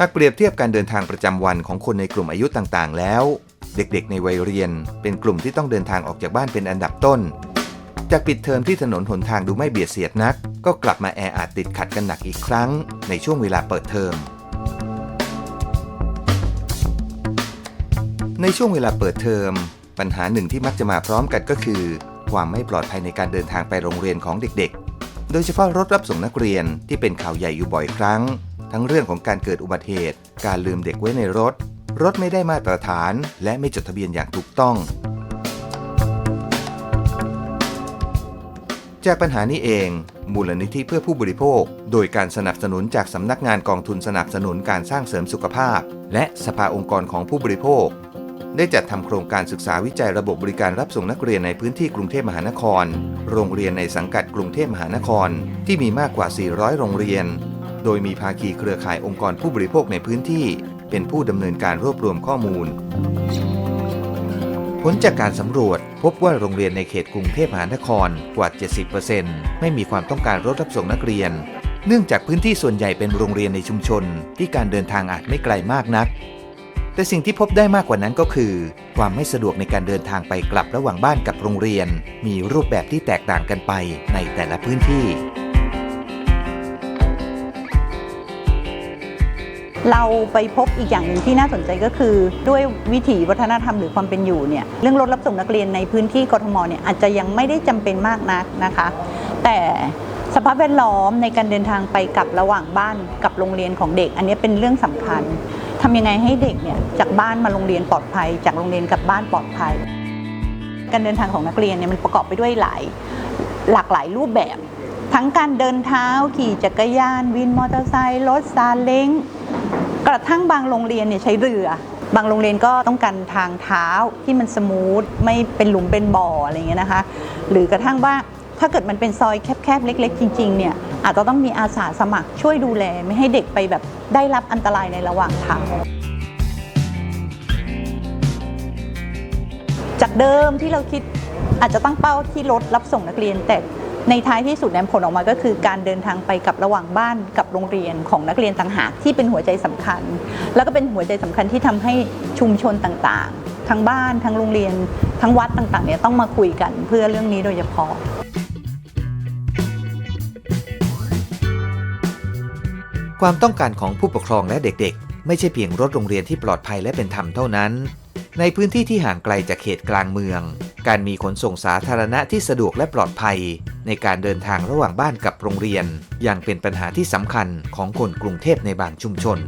หากเปรียบเทียบการเดินทางประจำวันของคนในกลุ่มอายุต่างๆ แล้ว เด็กๆ ในวัยเรียน เป็นกลุ่มที่ต้องเดินทางออกจากบ้านเป็นอันดับต้น จากปิดเทอมที่ถนนหนทางดูไม่เบียดเสียดนัก ก็กลับมาแออัดติดขัดกันหนักอีกครั้ง ในช่วงเวลาเปิดเทอม ในช่วงเวลาเปิดเทอม ปัญหาหนึ่งที่มักจะมาพร้อมกันก็คือ ความไม่ปลอดภัยในการเดินทางไปโรงเรียนของเด็กๆ ดยเฉพาะรถรับส่งนักเรียนที่เป็นข่าวใหญ่อยู่บ่อยครั้ง ทั้งเรื่องของการเกิดอุบัติเหตุ การลืมเด็กไว้ในรถ รถไม่ได้มาตรฐาน และไม่จดทะเบียนอย่างถูกต้อง จากปัญหานี้เอง มูลนิธิเพื่อผู้บริโภค โดยการสนับสนุนจากสำนักงานกองทุนสนับสนุนการสร้างเสริมสุขภาพ และสภาองค์กรของผู้บริโภค ได้จัดทำโครงการศึกษาวิจัยระบบบริการรับส่งนักเรียนในพื้นที่กรุงเทพมหานคร โรงเรียนในสังกัดกรุงเทพมหานคร ที่มีมากกว่า 400 โรงเรียน โดยมีภาคีเครือข่ายองค์กรผู้บริโภคในพื้นที่ เป็นผู้ดำเนินการรวบรวมข้อมูล ผลจากการสำรวจพบว่าโรงเรียนในเขตกรุงเทพมหานครกว่า 70%ไม่มีความต้องการรถรับส่งนักเรียน เนื่องจากพื้นที่ส่วนใหญ่เป็นโรงเรียนในชุมชน ที่การเดินทางอาจไม่ไกลมากนัก แต่สิ่งที่พบได้มากกว่านั้นก็คือ ความไม่สะดวกในการเดินทางไปกลับระหว่างบ้านกับโรงเรียน มีรูปแบบที่แตกต่างกันไปในแต่ละพื้นที่ เราไปพบอีกอย่างหนึ่งที่น่าสนใจก็คือ ด้วยวิถีวัฒนธรรมหรือความเป็นอยู่เนี่ยเรื่องรถรับส่งนักเรียนในพื้นที่กทมเนี่ยอาจจะยังไม่ได้จำเป็นมากนักนะคะ แต่สภาพแวดล้อมในการเดินทางไปกลับระหว่างบ้านกับโรงเรียนของเด็ก อันนี้เป็นเรื่องสำคัญ ทำยังไงให้เด็กเนี่ยจากบ้านมาโรงเรียนปลอดภัย จากโรงเรียนกลับบ้านปลอดภัย การเดินทางของนักเรียนเนี่ยมันประกอบไปด้วยหลายหลากหลายรูปแบบ ทั้งการเดินเท้าขี่จักรยาน วินมอเตอร์ไซค์รถซาเล้งกระทั่งบางโรงเรียนเนี่ยใช้เรือบางโรงเรียนก็ต้องการทางเท้าที่มันสมูทไม่เป็นหลุมเป็นบ่ออะไรเงี้ยนะคะ หรือกระทั่งว่า ถ้าเกิดมันเป็นซอยแคบๆเล็ก ๆ จริงๆเนี่ยอาจจะต้องมีอาสาสมัครช่วยดูแลไม่ให้เด็กไปแบบได้รับอันตรายในระหว่างทางจากเดิมที่เราคิดอาจจะตั้งเป้าที่รถรับส่งนักเรียน แต่ในท้ายที่สุดแนมผลออกมาก็คือการเดินทางไปกับระหว่างบ้านกับโรงเรียนของนักเรียนต่างหากที่เป็นหัวใจสำคัญ แล้วก็เป็นหัวใจสำคัญที่ทำให้ชุมชนต่างๆ ทั้งบ้านทั้งโรงเรียน ทั้งวัดต่างๆเนี่ยต้องมาคุยกันเพื่อเรื่องนี้โดยเฉพาะ ความต้องการของผู้ปกครองและเด็กๆ ไม่ใช่เพียงรถโรงเรียนที่ปลอดภัยและเป็นธรรมเท่านั้น ในพื้นที่ที่ห่างไกลจากเขตกลางเมือง การมีขนส่งสาธารณะที่สะดวกและปลอดภัย ในการเดินทางระหว่างบ้านกับโรงเรียน ยังเป็นปัญหาที่สำคัญของคนกรุงเทพในบางชุมชน